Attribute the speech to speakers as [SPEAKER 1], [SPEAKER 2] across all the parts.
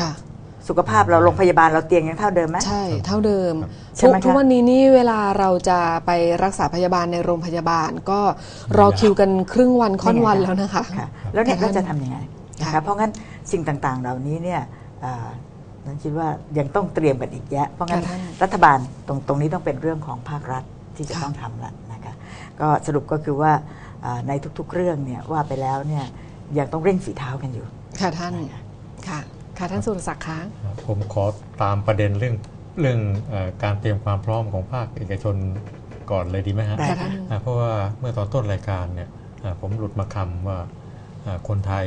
[SPEAKER 1] ค่ะ
[SPEAKER 2] สุขภาพเราโรงพยาบาลเราเตียงยังเท่าเดิมไหม
[SPEAKER 1] ใช่เท่าเดิม
[SPEAKER 2] ใช่ไหม
[SPEAKER 1] ทุก
[SPEAKER 2] คะ
[SPEAKER 1] ทุกวันนี้นี่เวลาเราจะไปรักษาพยาบาลในโรงพยาบาลก็รอคิวกันครึ่งวันค่อนวันแล้วนะคะ
[SPEAKER 2] ค่ะแล้วเนี่ย
[SPEAKER 1] ค่ะ
[SPEAKER 2] เราจะทำยังไงนะ
[SPEAKER 1] ค่ะ
[SPEAKER 2] คะเพราะงั้นสิ่งต่างๆ เหล่านี้เนี่ยอ่าฉันคิดว่ายังต้องเตรียมกันอีกแยะ เพราะงั้น
[SPEAKER 1] ค่ะท่าน
[SPEAKER 2] รัฐบาลตรงตรงนี้ต้องเป็นเรื่องของภาครัฐที่จะ
[SPEAKER 1] ค่ะ
[SPEAKER 2] ต้องทำละนะคะก็สรุปก็คือว่าอ่าในทุกๆเรื่องเนี่ยว่าไปแล้วเนี่ยยังต้องเร่งฝีเท้ากันอยู่
[SPEAKER 1] ค่ะท่านค่ะ ค่ะท่านสุรศักดิ์คะ
[SPEAKER 3] ผมขอตามประเด็นเรื่องเรื่องเออการเตรียมความพร้อมของภาคเอกชนก่อนเลยดีไหมฮะ
[SPEAKER 2] ได้
[SPEAKER 1] ค่ะท่าน
[SPEAKER 3] อ่าเพราะว่าเมื่อตอนต้นรายการเนี่ยอ่าผมหลุดมาคำว่าอ่าคนไทย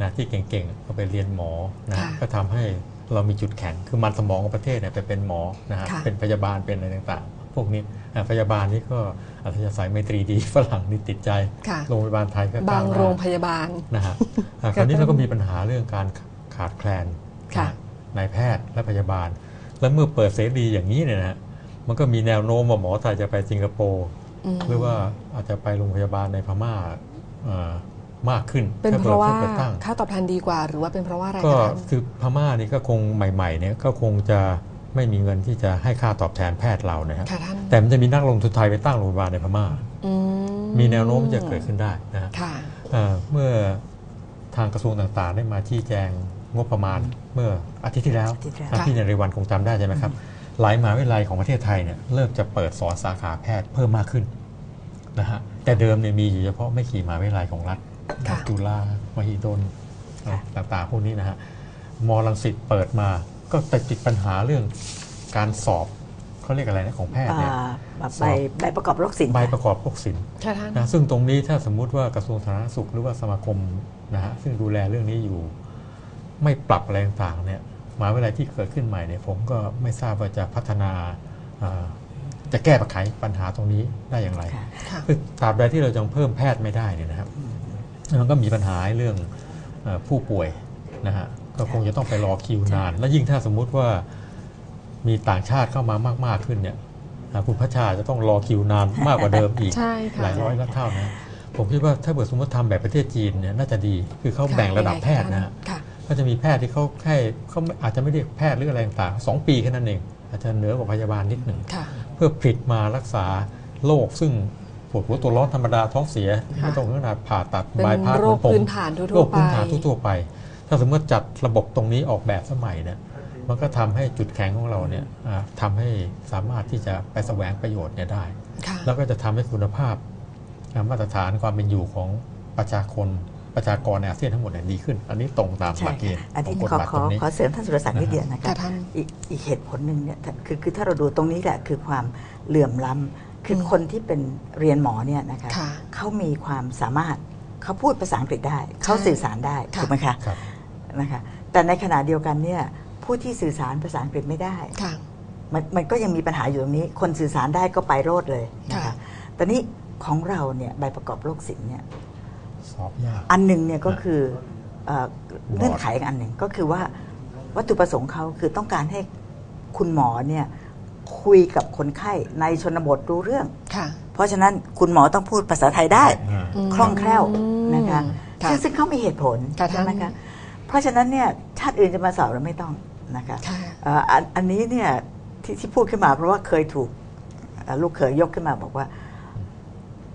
[SPEAKER 3] นะที่เก่งๆก็ไปเรียนหมอนะ
[SPEAKER 1] ค่ะ
[SPEAKER 3] ก็ทำให้เรามีจุดแข็งคือมันสมองของประเทศเนี่ยไปเป็นหมอนะฮะ
[SPEAKER 1] ค่ะ
[SPEAKER 3] เป็นพยาบาลเป็นอะไรต่างๆ พวกนี้อ่าพยาบาลนี่ก็อัธยาศัยไมตรีดีฝรั่งนี่ติดใจ
[SPEAKER 1] ค่ะ
[SPEAKER 3] โรงพยาบาลไทยก็
[SPEAKER 1] บาง
[SPEAKER 3] ก้วหน้
[SPEAKER 1] โรงพยาบาล
[SPEAKER 3] นะฮะอ่าคราวนี้เราก็มีปัญหาเรื่องการ ขาดแคลน
[SPEAKER 1] ค่ะ
[SPEAKER 3] นายแพทย์และพยาบาล แล้วเมื่อเปิดเสรีอย่างนี้เนี่ยนะฮะมันก็มีแนวโน้มว่าหมอไทยจะไปสิงคโปร์
[SPEAKER 1] อืม
[SPEAKER 3] หรือว่าอาจจะไปโรงพยาบาลในพม่าเอ่อมากขึ้น
[SPEAKER 1] เป็นเพราะว่า
[SPEAKER 3] ถ้ปิดตั้ง
[SPEAKER 1] ค่าตอบแทนดีกว่า หรือว่าเป็นเพราะว่าอะไร
[SPEAKER 3] ก็
[SPEAKER 1] คะท่าน
[SPEAKER 3] คือพม่านี่ก็คงใหม่ๆเนี่ยก็คงจะไม่มีเงินที่จะให้ค่าตอบแทนแพทย์เรานะฮะ
[SPEAKER 1] ค่ะท่าน
[SPEAKER 3] แต่มันจะมีนักลงทุนไทยไปตั้งโรงพยาบาลในพม่า
[SPEAKER 1] อื
[SPEAKER 3] มีแนวโน้มที่จะเกิดขึ้นได้นะฮะ
[SPEAKER 1] ค่ะ
[SPEAKER 3] เอ่อเมื่อทางกระทรวงต่างๆ ได้มาชี้แจง งบประมาณเมื่ออาทิตย์ที่แล้ว
[SPEAKER 2] อาทิตย์ที่แล้ว
[SPEAKER 3] อะพี่ในเรวันคงจำได้ใช่ไหมครับ หลายมหาวิทยาลัยของประเทศไทยเนี่ยเริ่มจะเปิดสอนสาขาแพทย์เพิ่มมากขึ้นนะฮะแต่เดิมเนี่ยมีอยู่เฉพาะไม่กี่มหาวิทยาลัยของรัฐ
[SPEAKER 1] ค่ะ
[SPEAKER 3] จุฬามหิดลต่างๆพวกนี้นะฮะมรังสิตเปิดมาก็แต่ติดปัญหาเรื่องการสอบเขาเรียกอะไรนะของแพทย์เนี่ย
[SPEAKER 2] อ่า
[SPEAKER 3] ส
[SPEAKER 2] ใบ
[SPEAKER 3] อบ
[SPEAKER 2] ใบประกอบโรคศิลป์
[SPEAKER 3] ใบประกอบพวกศิลป์
[SPEAKER 1] ค่ะท่าน
[SPEAKER 3] นะซึ่งตรงนี้ถ้าสมมุติว่ากระทรวงสาธารณสุขหรือว่าสมาคมนะฮะซึ่งดูแลเรื่องนี้อยู่ ไม่ปรับอะไรต่างๆเนี่ยมหาวิทยาลัยที่เกิดขึ้นใหม่เนี่ยผมก็ไม่ทราบว่าจะพัฒนาอ่าจะแก้ปัญหาปัญหาตรงนี้ได้อย่างไร
[SPEAKER 2] ค่ะ
[SPEAKER 1] ค่ะ
[SPEAKER 3] คือตราบใดที่เรายังเพิ่มแพทย์ไม่ได้เนี่ยนะครับมันก็มีปัญหาเรื่องเอ่อผู้ป่วยนะฮะก็คงจะต้องไปรอคิวนาน และยิ่งถ้าสมมุติว่ามีต่างชาติเข้ามามาก ๆขึ้นเนี่ยอ่าคุณพัชชาจะต้องรอคิวนานมากกว่าเดิมอีก
[SPEAKER 1] ใช่ค่ะ
[SPEAKER 3] หลายร้อยละเท่านะผมคิดว่าถ้าเกิดสมมติทำแบบประเทศจีนเนี่ยน่าจะดี คือเขาแบ่งระดับแพทย์นะฮะ
[SPEAKER 1] ค่ะ
[SPEAKER 3] ก็จะมีแพทย์ที่เขาแค่เขาอาจจะไม่เรียกแพทย์หรืออะไรต่างๆสองปีแค่นั้นเอง อาจจะเหนือกว่าพยาบาลนิดหนึ่ง
[SPEAKER 1] ค่ะ
[SPEAKER 3] เพื่อผลิตมารักษาโรคซึ่งปวดหัวตัวร้อนธรรมดาท้องเสีย
[SPEAKER 1] ค่ะ
[SPEAKER 3] ไม่ต้องถึงขนาดผ่าตัด
[SPEAKER 1] เป็น
[SPEAKER 3] บายพาส
[SPEAKER 1] โรค
[SPEAKER 3] เหมือผม
[SPEAKER 1] พื้นฐานทั่วๆ
[SPEAKER 3] โรคพื้นฐาน
[SPEAKER 1] ไป
[SPEAKER 3] ทั่วๆไป ถ้าสมมติจัดระบบตรงนี้ออกแบบสมัยเนี่ยมันก็ทำให้จุดแข็งของเราเนี่ยอ่าทำให้สามารถที่จะไปแสวงประโยชน์เนี่ยได้
[SPEAKER 1] ค่ะ
[SPEAKER 3] แล้วก็จะทำให้คุณภาพอ่ามาตรฐานความเป็นอยู่ของประชาชน ประชากรในอาเซียนทั้งหมดเนี่ยดีขึ้น อันนี้ตรงตามห
[SPEAKER 2] ใช่
[SPEAKER 3] ลักเกณฑ์
[SPEAKER 2] อัน
[SPEAKER 3] ขอ
[SPEAKER 2] นี้
[SPEAKER 3] งกฎ
[SPEAKER 2] ขอ
[SPEAKER 3] หมาย
[SPEAKER 2] ข
[SPEAKER 3] ต
[SPEAKER 2] อ
[SPEAKER 3] รงนี้
[SPEAKER 2] ขอเสริมท่านสุรศักดิ์นิดเดียวนะครั
[SPEAKER 1] ค่ะ
[SPEAKER 2] บ
[SPEAKER 1] ท่าน
[SPEAKER 2] อีกอีกเหตุผลหนึ่งเนี่ยถ้าคือคือถ้าเราดูตรงนี้แหละคือความเหลื่อมล้ำคืออ
[SPEAKER 1] ม
[SPEAKER 2] คนที่เป็นเรียนหมอเนี่ยนะคะ
[SPEAKER 1] ค่ะ
[SPEAKER 2] เขามีความสามารถเขาพูดภาษาอังกฤษได้ เขาสื่อสารได้
[SPEAKER 1] ค่ะ
[SPEAKER 2] ถูกไหมคะ
[SPEAKER 3] ครับ
[SPEAKER 2] นะคะแต่ในขณะเดียวกันเนี่ยผู้ที่สื่อสารภาษาอังกฤษไม่ได้
[SPEAKER 1] ค่ะ
[SPEAKER 2] มันมันก็ยังมีปัญหาอยู่ตรงนี้ คนสื่อสารได้ก็ไปโรดเลยนะ
[SPEAKER 1] ค่ะ
[SPEAKER 2] คะแต่นี้ของเราเนี่ยใบประกอบโรคศิลป์เนี่ย
[SPEAKER 3] ส อบยาก
[SPEAKER 2] อันหนึ่งเนี่ยก็คือเอ่อบ
[SPEAKER 3] อร์ด
[SPEAKER 2] เงื่อนไขอีกอันหนึ่งก็คือว่าวัตถุประสงค์เขาคือต้องการให้คุณหมอเนี่ยคุยกับคนไข้ในชนบทรู้เรื่อง
[SPEAKER 1] ค่ะ
[SPEAKER 2] เพราะฉะนั้นคุณหมอต้องพูดภาษาไทยได้
[SPEAKER 3] อ่า
[SPEAKER 1] อืม
[SPEAKER 2] คล่องแคล่วนะคะ
[SPEAKER 1] ค่ะ
[SPEAKER 2] ซึ่งซึ่งเขามีเหตุผล
[SPEAKER 1] ค่ะ
[SPEAKER 2] ใช่ไหม
[SPEAKER 1] ท่า
[SPEAKER 2] คะ
[SPEAKER 1] น
[SPEAKER 2] เพราะฉะนั้นเนี่ยชาติอื่นจะมาสอบเราไม่ต้องนะคะ
[SPEAKER 1] ค่ะ
[SPEAKER 2] เอ่ออันอันนี้เนี่ยที่ที่พูดขึ้นมาเพราะว่าเคยถูกเอ่อลูกเขยยกขึ้นมาบอกว่า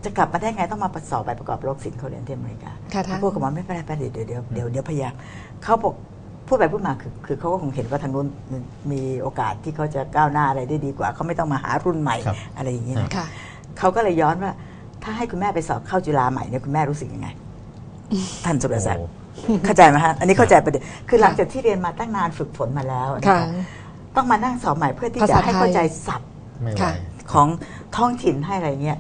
[SPEAKER 2] จะกลับมาได้ไงต้องมาสอบใบประกอบโรคศิลป์เขาเรียนที่อเมริกา
[SPEAKER 1] ค่ะท่าน
[SPEAKER 2] เขาพูดกับหมอไม่เป็นไรไม่เป็นไรเดี๋ยวเดี๋ยวเดี๋ยวเดี๋ยวพยายามเขาบอกพูดไปพูดมาคือคือเขาก็คงเห็นว่าทางนู้นมีโอกาสที่เขาจะก้าวหน้าอะไรได้ดีกว่าเขาไม่ต้องมาหารุ่นใหม่
[SPEAKER 3] ครับ
[SPEAKER 2] อะไรอย่างนี้นะ
[SPEAKER 1] ค่ะ
[SPEAKER 2] เขาก็เลยย้อนว่า ถ้าให้คุณแม่ไปสอบเข้าจุฬาใหม่เนี่ยคุณแม่รู้สึกยังไงท่านสุรศักดิ์
[SPEAKER 3] โอ้
[SPEAKER 2] เข้าใจไหมฮะ อันนี้เข้าใจประเด็น คือหลังจากที่เรียนมาตั้งนานฝึกฝนมาแล้วนะ
[SPEAKER 1] ค่ะ
[SPEAKER 2] คะต้องมานั่งสอบใหม่เพื่อที่
[SPEAKER 1] ภา
[SPEAKER 2] จะ
[SPEAKER 1] ษา
[SPEAKER 2] ให้
[SPEAKER 1] ไทย
[SPEAKER 2] เข้าใจศัพท์
[SPEAKER 3] ไม่ไหว
[SPEAKER 1] ค่ะ
[SPEAKER 2] ของท้องถิ่นให้อะไรเงี้ย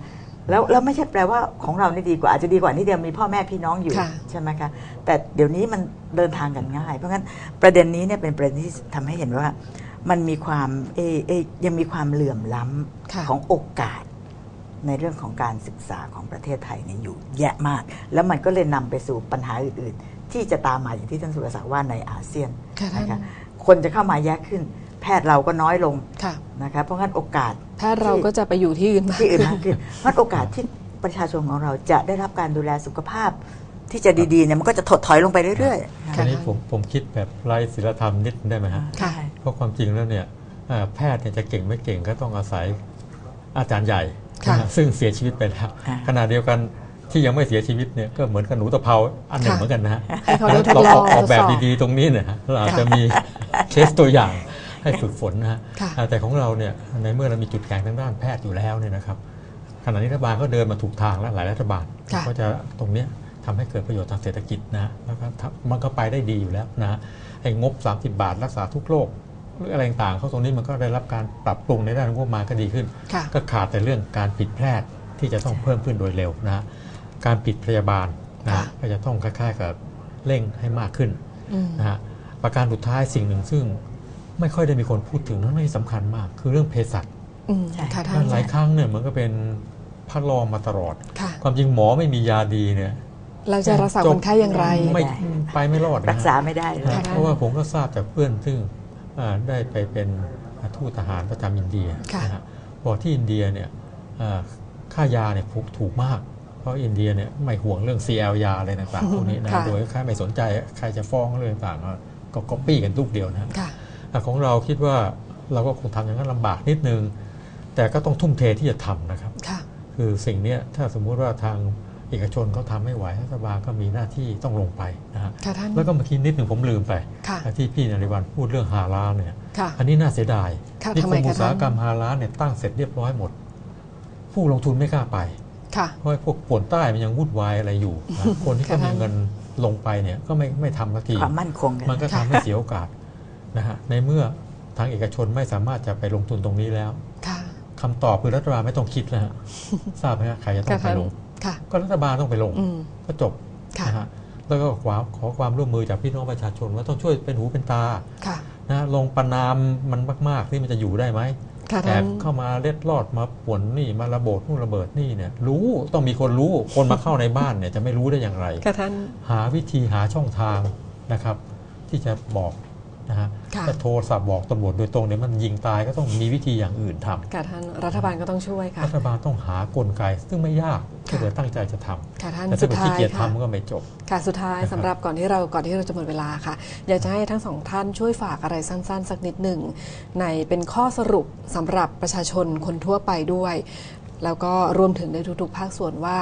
[SPEAKER 2] แล้วแล้วไม่ใช่แปลว่าของเรานี่ดีกว่าอาจจะดีกว่านี่เดียวมีพ่อแม่พี่น้องอยู่
[SPEAKER 1] ค่ะ
[SPEAKER 2] ใช่ไหมคะแต่เดี๋ยวนี้มันเดินทางกันง่าย เพราะงั้นประเด็นนี้เนี่ยเป็นประเด็นที่ทำให้เห็นว่ามันมีความเอเอยังมีความเหลื่อมล้ำ
[SPEAKER 1] ค่ะ
[SPEAKER 2] ของโอกาส ในเรื่องของการศึกษาของประเทศไทยเนี่ยอยู่แยะมาก แล้วมันก็เลยนำไปสู่ปัญหาอื่น ๆ ที่จะตามมาอย่างที่ท่านสุรศักดิ์ว่าในอาเซียน
[SPEAKER 1] ค่ะท่าน
[SPEAKER 2] นะคะคนจะเข้ามาแยะขึ้นแพทย์เราก็น้อยลง
[SPEAKER 1] ค่ะ
[SPEAKER 2] นะคะเพราะงั้นโอกาส
[SPEAKER 1] แพทย์เราก็จะไปอยู่ที่อื่นมาก
[SPEAKER 2] ที่อื่น
[SPEAKER 1] ขึ้น
[SPEAKER 2] มากขึ้นเพราะโอกาสที่ประชาชนของเราจะได้รับการดูแลสุขภาพที่จะดีๆเนี่ยมันก็จะถดถอยลงไปเรื่อยๆ
[SPEAKER 3] ทีนี้ผมผมคิดแบบไร้ศีลธรรมนิดได้ไหมฮะ
[SPEAKER 1] ค่ะ
[SPEAKER 2] ใช่
[SPEAKER 3] เพราะความจริงแล้วเนี่ยอ่าแพทย์เนี่ยจะเก่งไม่เก่งก็ต้องอาศัยอาจารย์ใหญ่
[SPEAKER 1] ค่ะ
[SPEAKER 3] นะฮะซึ่งเสียชีวิตไปแล้วขณะเดียวกันที่ยังไม่เสียชีวิตเนี่ยก็เหมือนกับหนูตะเภาอันหนึ่ง
[SPEAKER 1] ค่ะ
[SPEAKER 3] เหมือนกันนะฮะ
[SPEAKER 1] ให้เขาได้ทด
[SPEAKER 3] เรา
[SPEAKER 1] ลอ
[SPEAKER 3] องอกออกแบบ
[SPEAKER 1] ทดสอบ
[SPEAKER 3] ดีๆตรงนี้เนี่ยฮะเราอาจจะมีเคสตัวอย่าง ให้ฝึกฝนนะฮะ
[SPEAKER 1] ค่ะ
[SPEAKER 3] อ่าแต่ของเราเนี่ยในเมื่อเรามีจุดแข็งทางด้านแพทย์อยู่แล้วเนี่ยนะครับขณะนี้รัฐบาลก็เดินมาถูกทางแล้วหลายรัฐบาล
[SPEAKER 1] ค่ะ
[SPEAKER 3] ก็จะตรงเนี้ยทำให้เกิดประโยชน์ทางเศรษฐกิจนะแล้วก็ทำมันก็ไปได้ดีอยู่แล้วนะฮะไอ้งบ 30 บาทรักษาทุกโรคหรืออะไรต่างๆเขาตรงนี้มันก็ได้รับการปรับปรุงในด้านงบประมาณก็ดีขึ้น
[SPEAKER 1] ค่ะ
[SPEAKER 3] ก็ขาดแต่เรื่องการปิดแพทย์ที่จะต้องเพิ่มขึ้นโดยเร็วนะฮะการปิดพยาบาลนะฮะ
[SPEAKER 1] ค่ะ
[SPEAKER 3] ก็จะต้องคล้ายๆกับเร่งให้มากขึ้น
[SPEAKER 1] อืม
[SPEAKER 3] นะฮะประการสุดท้ายสิ่งหนึ่งซึ่ง ไม่ค่อยได้มีคนพูดถึงนั้นไม่สำคัญมาก คือเรื่องเภสัช
[SPEAKER 1] อืม
[SPEAKER 2] ใช่
[SPEAKER 1] ค่ะท่าน
[SPEAKER 3] หลายครั้งเนี่ยเหมือนก็เป็นพัดลองมาตลอด
[SPEAKER 1] ค่ะ
[SPEAKER 3] ความจริงหมอไม่มียาดีเนี่ย
[SPEAKER 1] เราจะรักษา
[SPEAKER 3] จบ
[SPEAKER 1] คนไข้อย่างไร
[SPEAKER 3] ไม่ไปไม่รอดนะฮะ
[SPEAKER 2] รักษาไม่ได้เลย
[SPEAKER 1] ค่ะ
[SPEAKER 3] เพราะว่าผมก็ทราบจากเพื่อนซึ่งอ่าได้ไปเป็นทูตทหารประจำอินเดีย
[SPEAKER 1] ค่ะ
[SPEAKER 3] นะฮะบอกที่อินเดียเนี่ยอ่าค่ายาเนี่ยถูกถูกมาก เพราะอินเดียเนี่ยไม่ห่วงเรื่อง CL ยาอะไรต่างๆพวกนี้นะ
[SPEAKER 1] ค่ะ
[SPEAKER 3] โดยค่ายไม่สนใจใครจะฟ้องเรื่องต่างๆก็ก๊อปปี้กันทุกเดียวนะฮะ
[SPEAKER 1] ค่ะ
[SPEAKER 3] แต่ ของเราคิดว่าเราก็คงทำอย่างนั้นลำบากนิดนึง แต่ก็ต้องทุ่มเทที่จะทำนะครับ
[SPEAKER 1] ค่ะ
[SPEAKER 3] คือสิ่งเนี้ยถ้าสมมุติว่าทางเอกชนเขาทำไม่ไหวรัฐบาลก็มีหน้าที่ต้องลงไปนะฮะ
[SPEAKER 1] ค่ะท่าน
[SPEAKER 3] แล้วก็เมื่อกี้นิดหนึ่งผมลืมไป
[SPEAKER 1] ค่ะ
[SPEAKER 3] ที่พี่นริวันพูดเรื่องฮาลาลเนี่ย
[SPEAKER 1] ค่ะ
[SPEAKER 3] อันนี้น่าเสียดาย
[SPEAKER 1] ค่ะ
[SPEAKER 3] นิ
[SPEAKER 1] ทำ
[SPEAKER 3] ค
[SPEAKER 1] ไม
[SPEAKER 3] ม
[SPEAKER 1] คะ
[SPEAKER 3] อุตสาหกรรม
[SPEAKER 1] ท่าน
[SPEAKER 3] ฮาลาลเนี่ยตั้งเสร็จเรียบร้อยหมด ผู้ลงทุนไม่กล้าไป
[SPEAKER 1] ค่ะ
[SPEAKER 3] เพราะพวกป่วนใต้มันยังวุ่นวายอะไรอยู่นะคนที่เขา
[SPEAKER 1] ค่ะ
[SPEAKER 3] มีเงินลงไปเนี่ยก็ไม่ไม่ทำสักที
[SPEAKER 2] ความมั่นคงกัน
[SPEAKER 3] มันก็ทำให้เสียโอกาส นะฮะในเมื่อทางเอกชนไม่สามารถจะไปลงทุนตรงนี้แล้ว
[SPEAKER 1] ค่ะ
[SPEAKER 3] คำตอบคือรัฐบาลไม่ต้องคิดแล้วฮะทราบไหมฮะใครจะต้อ
[SPEAKER 1] ค่ะ
[SPEAKER 3] งไป
[SPEAKER 1] ท่าน
[SPEAKER 3] ลง
[SPEAKER 1] ค่ะ
[SPEAKER 3] ก็รัฐบาลต้องไปลง
[SPEAKER 1] อืม
[SPEAKER 3] ก็จบ
[SPEAKER 1] ค่ะ
[SPEAKER 3] นะฮะแล้วก็ขอขอความร่วมมือจากพี่น้องประชาชนว่าต้องช่วยเป็นหูเป็นตา
[SPEAKER 1] ค่ะ
[SPEAKER 3] นะลงประนามมันมากๆที่มันจะอยู่ได้ไหม
[SPEAKER 1] ค่ะ
[SPEAKER 3] แอ
[SPEAKER 1] ท่าน
[SPEAKER 3] บเข้ามาเล็ดลอดมาป่วนนี่มาระเบิดนู่นระเบิดนี่เนี่ยรู้ต้องมีคนรู้คนมาเข้าในบ้านเนี่ยจะไม่รู้ได้อย่างไร
[SPEAKER 1] ค่ะท่าน
[SPEAKER 3] หาวิธีหาช่องทางนะครับ ที่จะบอกนะฮะ
[SPEAKER 1] ค่ะ
[SPEAKER 3] ถ้าโทรศัพท์บอกตำรวจโดยตรงเนี่ยมันยิงตายก็ต้องมีวิธีอย่างอื่นทำ
[SPEAKER 1] ค่ะท่านรัฐบาลก็ต้องช่วยค่ะ
[SPEAKER 3] รัฐบาลต้องหากลไก ซึ่งไม่ยากถ้าเกิดตั้งใจจะทำ
[SPEAKER 1] ค่ะท่าน
[SPEAKER 3] แต่
[SPEAKER 1] สุ
[SPEAKER 3] ถ้า
[SPEAKER 1] ด
[SPEAKER 3] เกิด
[SPEAKER 1] ท้า
[SPEAKER 3] ขี้
[SPEAKER 1] ย
[SPEAKER 3] เกียจ
[SPEAKER 1] ค่ะ
[SPEAKER 3] ทำก็ไม่จบ
[SPEAKER 1] ค่ะสุดท้าย
[SPEAKER 3] นะครับ
[SPEAKER 1] สำหรับก่อนที่เราก่อนที่เราจะหมดเวลาค่ะ อยากจะให้ทั้งสองท่านช่วยฝากอะไรสั้น ๆ สักนิดหนึ่งในเป็นข้อสรุปสำหรับประชาชนคนทั่วไปด้วย แล้วก็รวมถึงในทุกๆ ภาคส่วนว่า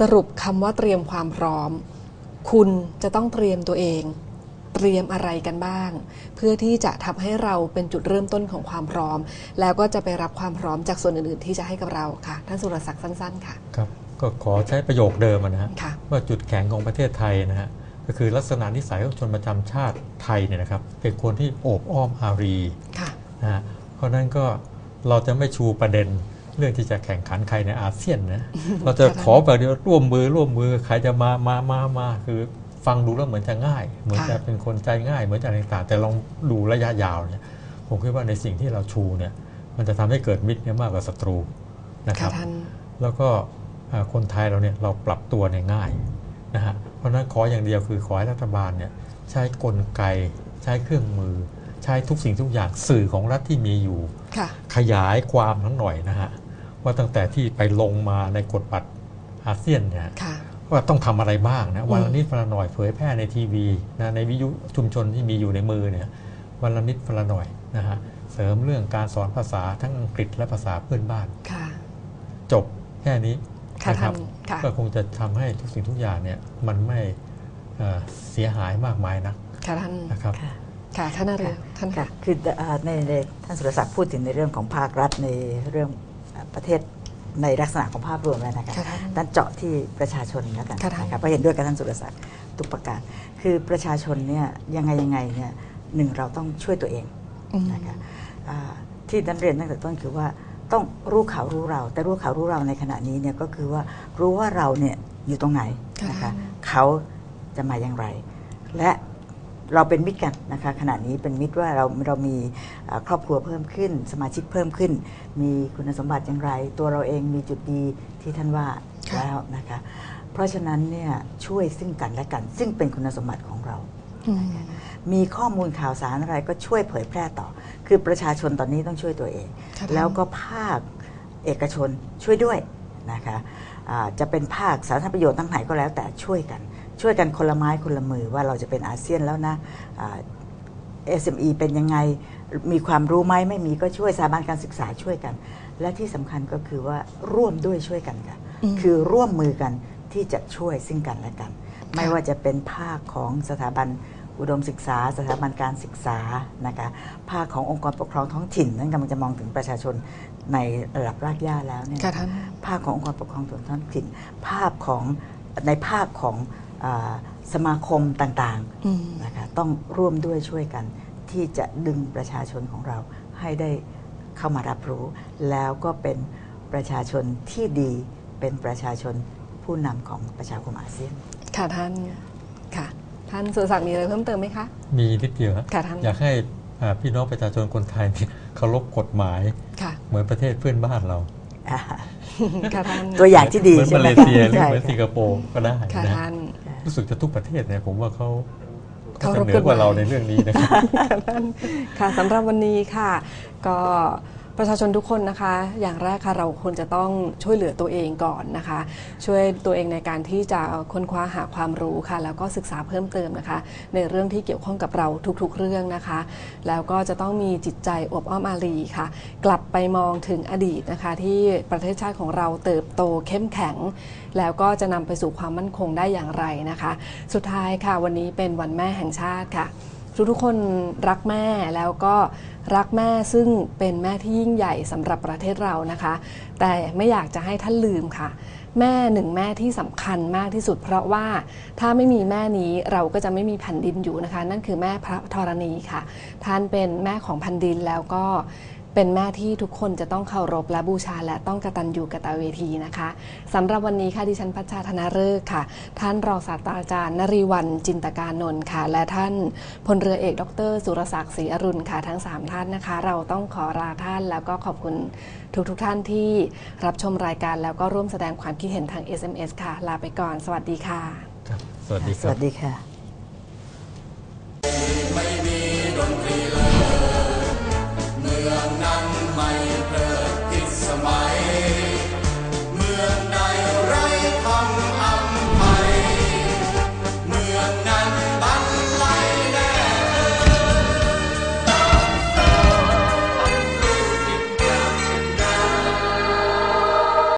[SPEAKER 1] สรุปคำว่าเตรียมความพร้อม คุณจะต้องเตรียมตัวเอง เตรียมอะไรกันบ้าง เพื่อที่จะทำให้เราเป็นจุดเริ่มต้นของความพร้อม แล้วก็จะไปรับความพร้อมจากส่วนอื่น ๆ ที่จะให้กับเราค่ะ ท่านสุรศักดิ์สั้น ๆ ค่ะ
[SPEAKER 3] ครับก็ขอใช้ประโยคเดิมอะนะฮะ
[SPEAKER 1] ค่ะ
[SPEAKER 3] ว่าจุดแข็งของประเทศไทยนะฮะก็คือลักษณะนิสัยของชนประจำชาติไทยเนี่ยนะครับ เป็นคนที่โอบอ้อมอารี
[SPEAKER 1] ค่ะ
[SPEAKER 3] นะฮะเพราะฉะนั้นก็เราจะไม่ชูประเด็นเรื่องที่จะแข่งขันใครในอาเซียนนะเราจะขอแบบเดียวร่วมมือร่วมมือใครจะมามามามาคือ ฟังดูแล้วเหมือนจะง่าย เหมือน
[SPEAKER 1] ค่ะ
[SPEAKER 3] จะเป็นคนใจง่าย เหมือนจะอะไรต่างๆแต่ลองดูระยะยาวเนี่ยผมคิดว่าในสิ่งที่เราชูเนี่ยมันจะทำให้เกิดมิตรเนี่ยมากกว่าศัตรูนะค
[SPEAKER 1] ค่ะ
[SPEAKER 3] รับ
[SPEAKER 1] ท่าน
[SPEAKER 3] แล้วก็เอ่อคนไทยเราเนี่ยเราปรับตัวเนี่ยง่ายนะฮะเพราะฉะนั้นขออย่างเดียวคือขอให้รัฐบาลเนี่ยใช้กลไกใช้เครื่องมือ ใช้ทุกสิ่งทุกอย่างสื่อของรัฐที่มีอยู่
[SPEAKER 1] ค่ะ
[SPEAKER 3] ขยายความทั้งหน่อยนะฮะว่าตั้งแต่ที่ไปลงมาในกฎบัตรอาเซียนเนี่ย
[SPEAKER 1] ค่ะ
[SPEAKER 3] ว่าต้องทำอะไรบ้างนะ
[SPEAKER 1] อืม
[SPEAKER 3] วันละนิดวันละหน่อยเผยแพร่ในทีวีนะในวิทยุชุมชนที่มีอยู่ในมือเนี่ยวันละนิดวันละหน่อยนะฮะเสริมเรื่องการสอนภาษาทั้งอังกฤษและภาษาเพื่อนบ้าน
[SPEAKER 1] ค่ะ
[SPEAKER 3] จบแค่นี้
[SPEAKER 1] ค่ะ
[SPEAKER 3] นะครั
[SPEAKER 1] ท่านค่ะ
[SPEAKER 3] ก็คงจะทำให้ทุกสิ่งทุกอย่างเนี่ยมันไม่เอ่อเสียหายมากมายนัก
[SPEAKER 1] ค่ะท่าน
[SPEAKER 3] นะครับ
[SPEAKER 2] ค่ะ
[SPEAKER 1] ค่ะท่านนเรศท่าน
[SPEAKER 2] ค่ะ
[SPEAKER 1] ค่ะ
[SPEAKER 2] คือเอ่อในในท่านสุรศักดิ์พูดถึงในเรื่องของภาครัฐในเรื่องเอ่อประเทศ ในลักษณะของภาพรวมแล้วนะคะ
[SPEAKER 1] ค่ะท่าน
[SPEAKER 2] ท่านเจาะที่ประชาชนแล้วกัน
[SPEAKER 1] ค่ะท่าน
[SPEAKER 2] นะครับเพราะเห็นด้วยกับท่านสุรศักดิ์ทุกประการ คือประชาชนเนี่ยยังไงยังไงเนี่ยหนึ่งเราต้องช่วยตัวเอง
[SPEAKER 1] อืม
[SPEAKER 2] นะคะอ่าที่นันเรียนตั้งแต่ต้นคือว่าต้องรู้ข่าวรู้เรา แต่รู้ข่าวรู้เราในขณะนี้เนี่ยก็คือว่ารู้ว่าเราเนี่ยอยู่ตรงไหนนะคะ
[SPEAKER 1] ค่ะ
[SPEAKER 2] เขาจะมาอย่างไร และ เราเป็นมิตรกันนะคะขณะนี้เป็นมิตรว่าเราเรามีเอ่อครอบครัวเพิ่มขึ้น สมาชิกเพิ่มขึ้น มีคุณสมบัติอย่างไร ตัวเราเองมีจุดดีที่ท่านว่า
[SPEAKER 1] ค่ะ
[SPEAKER 2] แล้วนะคะเพราะฉะนั้นเนี่ยช่วยซึ่งกันและกัน ซึ่งเป็นคุณสมบัติของเรา
[SPEAKER 1] อืม
[SPEAKER 2] มีข้อมูลข่าวสารอะไรก็ช่วยเผยแพร่ต่อ คือประชาชนตอนนี้ต้องช่วยตัวเอง
[SPEAKER 1] ค่ะ
[SPEAKER 2] แล้วก็ภาคเอกชนช่วยด้วยนะคะอ่าจะเป็นภาคสาธารณประโยชน์ทั้งไหนก็แล้วแต่ช่วยกัน ช่วยกันคนละไม้คนละมือว่าเราจะเป็นอาเซียนแล้วนะอ่า SME เป็นยังไงมีความรู้ไหมไม่มีก็ช่วยสถาบันการศึกษาช่วยกัน และที่สำคัญก็คือว่าร่วมด้วยช่วยกันค่ะ
[SPEAKER 1] อืม
[SPEAKER 2] คือร่วมมือกันที่จะช่วยซึ่งกันและกัน ไม่ว่าจะเป็นภาคของสถาบันอุดมศึกษา สถาบันการศึกษานะคะภาคขององค์กรปกครองท้องถิ่นนั่นกำลังจะมองถึงประชาชนในระดับรากหญ้าแล้วเนี่ย
[SPEAKER 1] ค่ะท่าน
[SPEAKER 2] ภาคขององค์กรปกครองส่วนท้องถิ่น ภาพของในภาคของอา สมาคมต่าง
[SPEAKER 1] อืม
[SPEAKER 2] ๆนะคะต้องร่วมด้วยช่วยกัน ที่จะดึงประชาชนของเราให้ได้เข้ามารับรู้ แล้วก็เป็นประชาชนที่ดีเป็นประชาชนผู้นำของประชาคมอาเซียน
[SPEAKER 1] ค่ะท่านค่ะท่านสุรศักดิ์มีอะไรเพิ่มเติมไหมคะ
[SPEAKER 3] มีนิดเดียวฮะ
[SPEAKER 1] ค่ะท่าน
[SPEAKER 3] อยากให้อ่าพี่น้องประชาชนคนไทยเนี่ยเคารพกฎหมาย
[SPEAKER 1] ค่ะ
[SPEAKER 3] เหมือนประเทศเพื่อนบ้านเรา
[SPEAKER 2] อ่า
[SPEAKER 1] ค่ะท่าน
[SPEAKER 2] ตัวอย่างที่ดี
[SPEAKER 3] เหมือน
[SPEAKER 2] ใช่
[SPEAKER 3] มา
[SPEAKER 2] ไหม
[SPEAKER 3] เล
[SPEAKER 2] คะ
[SPEAKER 3] เซียหรือ
[SPEAKER 2] ใช่
[SPEAKER 3] เหมือน
[SPEAKER 2] ค่ะ
[SPEAKER 3] สิงคโปร์ก็ได้
[SPEAKER 1] ค่ะ
[SPEAKER 3] นะ
[SPEAKER 1] ท่าน
[SPEAKER 3] รู้สึกจะทุกประเทศเนี่ยผมว่าเขา
[SPEAKER 1] เคา
[SPEAKER 3] เขา
[SPEAKER 1] ร
[SPEAKER 3] จะ
[SPEAKER 1] พ
[SPEAKER 3] เหนือกว่า
[SPEAKER 1] ฎหมาย
[SPEAKER 3] เราในเรื่องนี้นะครับ
[SPEAKER 1] ค่ะสำหรับวันนี้ค่ะ ก็ ประชาชนทุกคนนะคะ อย่างแรกค่ะเราควรจะต้องช่วยเหลือตัวเองก่อนนะคะ ช่วยตัวเองในการที่จะค้นคว้าหาความรู้ค่ะ แล้วก็ศึกษาเพิ่มเติมนะคะ ในเรื่องที่เกี่ยวข้องกับเราทุกๆเรื่องนะคะ แล้วก็จะต้องมีจิตใจอบอ้อมอารีค่ะ กลับไปมองถึงอดีตนะคะ ที่ประเทศชาติของเราเติบโตเข้มแข็ง แล้วก็จะนำไปสู่ความมั่นคงได้อย่างไรนะคะ สุดท้ายค่ะ วันนี้เป็นวันแม่แห่งชาติค่ะ ทุกๆคนรักแม่แล้วก็รักแม่ซึ่งเป็นแม่ที่ยิ่งใหญ่สำหรับประเทศเรานะคะ แต่ไม่อยากจะให้ท่านลืมค่ะ แม่หนึ่งแม่ที่สำคัญมากที่สุด เพราะว่าถ้าไม่มีแม่นี้เราก็จะไม่มีแผ่นดินอยู่นะคะ นั่นคือแม่พระธรณีค่ะ ท่านเป็นแม่ของแผ่นดินแล้วก็ เป็นแม่ที่ทุกคนจะต้องเคารพและบูชา และต้องกตัญญูกตเวทีนะคะสำหรับวันนี้ค่ะดิฉันพัชชาธนาฤกษ์ค่ะ ท่านรองศาสตราจารย์นรีวันจินตการนนท์ค่ะ และท่านพลเรือเอก ดร สุรศักดิ์ศรีอรุณค่ะทั้ง 3 ท่านนะคะ เราต้องขอลาท่านแล้วก็ขอบคุณทุกๆทท่านที่รับชมรายการแล้วก็ร่วมแสดงความคิดเห็นทาง SMS ค่ะ ลาไปก่อน สวัสดีค่ะ
[SPEAKER 3] ครับ สวัสดีค
[SPEAKER 2] ส
[SPEAKER 3] รับ
[SPEAKER 2] วัสดีค่ะ